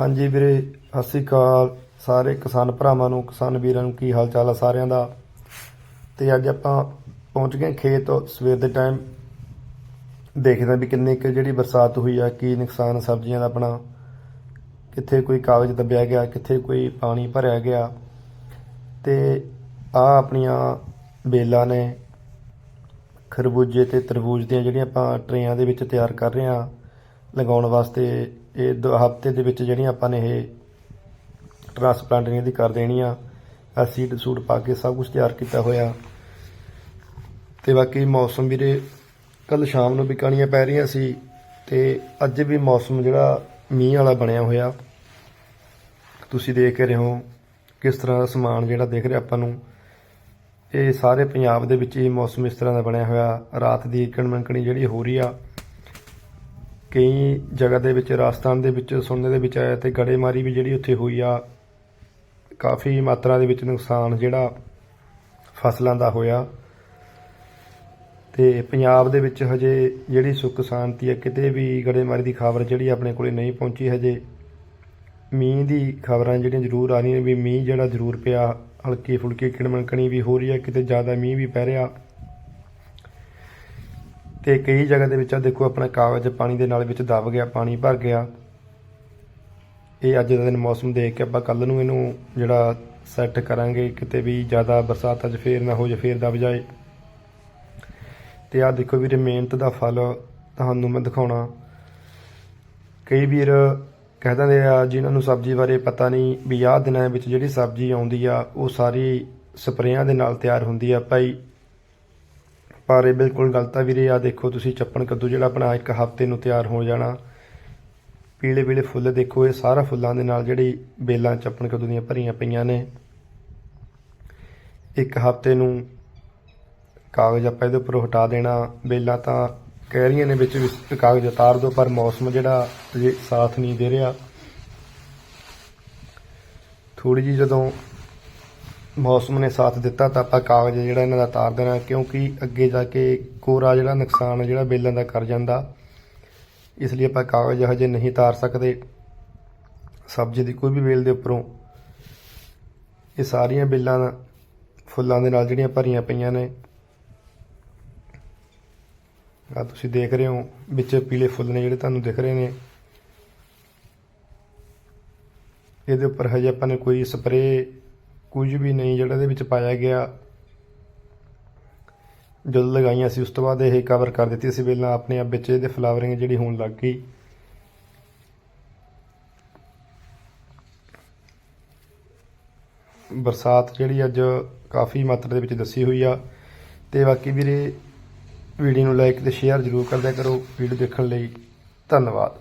ਹਾਂਜੀ ਵੀਰੇ, ਸਤਿ ਸ਼੍ਰੀ ਅਕਾਲ। ਸਾਰੇ ਕਿਸਾਨ ਭਰਾਵਾਂ ਨੂੰ, ਕਿਸਾਨ ਵੀਰਾਂ ਨੂੰ ਕੀ ਹਾਲ ਚਾਲ ਆ ਸਾਰਿਆਂ ਦਾ? ਤੇ ਅੱਜ ਆਪਾਂ ਪਹੁੰਚ ਗਏ ਖੇਤ ਸਵੇਰ ਦੇ ਟਾਈਮ ਦੇਖਦੇ ਹਾਂ ਵੀ ਕਿੰਨੀ ਕੁ ਜਿਹੜੀ ਬਰਸਾਤ ਹੋਈ ਆ, ਕੀ ਨੁਕਸਾਨ ਸਬਜ਼ੀਆਂ ਦਾ ਆਪਣਾ, ਕਿੱਥੇ ਕੋਈ ਕਾਗਜ਼ ਦੱਬਿਆ ਗਿਆ, ਕਿੱਥੇ ਕੋਈ ਪਾਣੀ ਭਰਿਆ ਗਿਆ। ਤੇ ਆ ਆਪਣੀਆਂ ਬੇਲਾਂ ਨੇ, ਖਰਬੂਜੇ ਤੇ ਤਰਬੂਜ ਦੀਆਂ ਜਿਹੜੀਆਂ ਆਪਾਂ ਟਰੇਆਂ ਦੇ ਵਿੱਚ ਤਿਆਰ ਕਰ ਰਹੇ ਹਾਂ, ਲਗਾਉਣ ਵਾਸਤੇ ਇਹ ਦੋ, ਹਫ਼ਤੇ ਦੇ ਵਿੱਚ ਜਿਹੜੀਆਂ ਆਪਾਂ ਨੇ ਇਹ ਟ੍ਰਾਂਸਪਲਾਂਟਿੰਗ ਦੀ ਕਰ ਦੇਣੀ ਆ ਆ ਸੀਡ ਸੂਡ ਪਾ ਕੇ ਸਭ ਕੁਝ ਤਿਆਰ ਕੀਤਾ ਹੋਇਆ। ਤੇ ਬਾਕੀ ਮੌਸਮ ਵੀਰੇ ਕੱਲ ਸ਼ਾਮ ਨੂੰ ਵੀ ਕਣੀਆਂ ਪੈ ਰਹੀਆਂ ਸੀ ਤੇ ਅੱਜ ਵੀ ਮੌਸਮ ਜਿਹੜਾ ਮੀਂਹ ਵਾਲਾ ਬਣਿਆ ਹੋਇਆ। ਤੁਸੀਂ ਦੇਖ ਰਹੇ ਹੋ ਕਿਸ ਤਰ੍ਹਾਂ ਦਾ ਸਮਾਨ ਜਿਹੜਾ ਦਿਖ ਰਿਹਾ ਆਪਾਂ ਨੂੰ। ਇਹ ਸਾਰੇ ਪੰਜਾਬ ਦੇ ਵਿੱਚ ਹੀ ਮੌਸਮ ਇਸ ਤਰ੍ਹਾਂ ਦਾ ਬਣਿਆ ਹੋਇਆ। ਰਾਤ ਦੀ ਕਣਮਣਕਣੀ ਜਿਹੜੀ ਹੋ ਰਹੀ ਆ ਕਈ ਜਗ੍ਹਾ ਦੇ ਵਿੱਚ, ਰਾਜਸਥਾਨ ਦੇ ਵਿੱਚ ਸੁਣਨੇ ਦੇ ਵਿੱਚ ਆਇਆ ਤੇ ਗੜੇਮਾਰੀ ਵੀ ਜਿਹੜੀ ਉੱਥੇ ਹੋਈ ਆ, ਕਾਫੀ ਮਾਤਰਾ ਦੇ ਵਿੱਚ ਨੁਕਸਾਨ ਜਿਹੜਾ ਫਸਲਾਂ ਦਾ ਹੋਇਆ। ਤੇ ਪੰਜਾਬ ਦੇ ਵਿੱਚ ਹਜੇ ਜਿਹੜੀ ਸੁੱਖ ਸ਼ਾਂਤੀ ਹੈ ਕਿਤੇ ਵੀ ਗੜੇਮਾਰੀ ਦੀ ਖਬਰ ਜਿਹੜੀ ਆਪਣੇ ਕੋਲੇ ਨਹੀਂ ਪਹੁੰਚੀ ਹਜੇ। ਮੀਂਹ ਦੀ ਖਬਰਾਂ ਜਿਹੜੀਆਂ ਜ਼ਰੂਰ ਆ ਰਹੀਆਂ ਵੀ ਮੀਂਹ ਜਿਹੜਾ ਜ਼ਰੂਰ ਪਿਆ ਹਲਕੀ ਫੁਲਕੀ ਕਿਣਮਣਕਣੀ ਵੀ ਹੋ ਰਹੀ ਹੈ ਕਿਤੇ ਜ਼ਿਆਦਾ ਮੀਂਹ ਵੀ ਪੈ ਰਿਹਾ। ਤੇ ਕਈ ਜਗ੍ਹਾ ਦੇ ਵਿੱਚ ਆ, ਦੇਖੋ ਆਪਣਾ ਕਾਗਜ਼ ਪਾਣੀ ਦੇ ਨਾਲ ਵਿੱਚ ਦਬ ਗਿਆ, ਪਾਣੀ ਭਰ ਗਿਆ। ਇਹ ਅੱਜ ਦਾ ਦਿਨ ਮੌਸਮ ਦੇਖ ਕੇ ਆਪਾਂ ਕੱਲ ਨੂੰ ਇਹਨੂੰ ਜਿਹੜਾ ਸੈੱਟ ਕਰਾਂਗੇ, ਕਿਤੇ ਵੀ ਜ਼ਿਆਦਾ ਬਰਸਾਤ ਅੱਜ ਫੇਰ ਨਾ ਹੋ ਜਾਏ ਫੇਰ ਦਬ ਜਾਏ। ਤੇ ਆ ਦੇਖੋ ਵੀਰੇ, ਮਿਹਨਤ ਦਾ ਫਲ ਤੁਹਾਨੂੰ ਮੈਂ ਦਿਖਾਉਣਾ। ਕਈ ਵੀਰ ਕਹਿ ਦਿੰਦੇ ਆ, ਜਿਨ੍ਹਾਂ ਨੂੰ ਸਬਜ਼ੀ ਬਾਰੇ ਪਤਾ ਨਹੀਂ, ਵੀ ਆਹ ਦਿਨਾਂ ਵਿੱਚ ਜਿਹੜੀ ਸਬਜ਼ੀ ਆਉਂਦੀ ਆ, ਉਹ ਸਾਰੀ ਸਪਰੇਆਂ ਦੇ ਨਾਲ ਤਿਆਰ ਹੁੰਦੀ ਆ। ਭਾਈ ਪਰ ਇਹ ਬਿਲਕੁਲ ਗਲਤ ਆ ਵੀਰੇ। ਆ ਦੇਖੋ ਤੁਸੀਂ ਚੱਪਣ ਕੱਦੂ ਜਿਹੜਾ ਆਪਣਾ ਇੱਕ ਹਫ਼ਤੇ ਨੂੰ ਤਿਆਰ ਹੋ ਜਾਣਾ। ਪੀਲੇ ਪੀਲੇ ਫੁੱਲ ਦੇਖੋ, ਇਹ ਸਾਰਾ ਫੁੱਲਾਂ ਦੇ ਨਾਲ ਜਿਹੜੀ ਬੇਲਾਂ ਚੱਪਣ ਕੱਦੂ ਦੀਆਂ ਭਰੀਆਂ ਪਈਆਂ ਨੇ। ਇੱਕ ਹਫ਼ਤੇ ਨੂੰ ਕਾਗਜ਼ ਆਪਾਂ ਇਹਦੇ ਉੱਪਰੋਂ ਹਟਾ ਦੇਣਾ। ਬੇਲਾਂ ਤਾਂ ਕਹਿ ਰਹੀਆਂ ਨੇ ਵਿੱਚ ਵੀ ਕਾਗਜ਼ ਉਤਾਰ ਦਿਓ, ਪਰ ਮੌਸਮ ਜਿਹੜਾ ਅਜੇ ਸਾਥ ਨਹੀਂ ਦੇ ਰਿਹਾ। ਥੋੜੀ ਜੀ ਜਦੋਂ ਮੌਸਮ ਨੇ ਸਾਥ ਦਿੱਤਾ ਤਾਂ ਆਪਾਂ ਕਾਗਜ਼ ਜਿਹੜਾ ਇਹਨਾਂ ਦਾ ਤਾਰ ਦੇਣਾ, ਕਿਉਂਕਿ ਅੱਗੇ ਜਾ ਕੇ ਕੋਰਾ ਜਿਹੜਾ, ਨੁਕਸਾਨ ਜਿਹੜਾ ਬੇਲਾਂ ਦਾ ਕਰ ਜਾਂਦਾ। ਇਸ ਲਈ ਆਪਾਂ ਕਾਗਜ਼ ਹਜੇ ਨਹੀਂ ਤਾਰ ਸਕਦੇ। ਸਬਜ਼ੀ ਦੀ ਕੋਈ ਵੀ ਬੇਲ ਦੇ ਉੱਪਰੋਂ ਇਹ ਸਾਰੀਆਂ ਬੇਲਾਂ, ਫੁੱਲਾਂ ਦੇ ਨਾਲ ਜਿਹੜੀਆਂ ਭਰੀਆਂ ਪਈਆਂ ਨੇ। ਆ ਤੁਸੀਂ ਦੇਖ ਰਹੇ ਹੋ, ਵਿੱਚ ਪੀਲੇ ਫੁੱਲ ਨੇ ਜਿਹੜੇ ਤੁਹਾਨੂੰ ਦਿਖ ਰਹੇ ਨੇ। ਇਹਦੇ ਉੱਪਰ ਹਜੇ ਆਪਾਂ ਨੇ ਕੋਈ ਸਪਰੇਅ ਕੁਝ ਵੀ ਨਹੀਂ ਜਿਹੜਾ ਇਹਦੇ ਵਿੱਚ ਪਾਇਆ ਗਿਆ। ਜਦੋਂ ਲਗਾਈਆਂ ਸੀ, ਉਸ ਤੋਂ ਬਾਅਦ ਇਹ ਕਵਰ ਕਰ ਦਿੱਤੀ ਸੀ। ਪਹਿਲਾਂ ਆਪਣੇ ਆਪ ਵਿੱਚ ਇਹਦੇ ਫਲਾਵਰਿੰਗ ਜਿਹੜੀ ਹੋਣ ਲੱਗ ਗਈ। ਬਰਸਾਤ ਜਿਹੜੀ ਅੱਜ ਕਾਫੀ ਮਾਤਰਾ ਦੇ ਵਿੱਚ ਦੱਸੀ ਹੋਈ ਆ। ਤੇ ਬਾਕੀ ਵੀਰੇ ਵੀਡੀਓ ਨੂੰ ਲਾਈਕ ਤੇ ਸ਼ੇਅਰ ਜ਼ਰੂਰ ਕਰਦਿਆ ਕਰੋ। ਵੀਡੀਓ ਦੇਖਣ ਲਈ ਧੰਨਵਾਦ।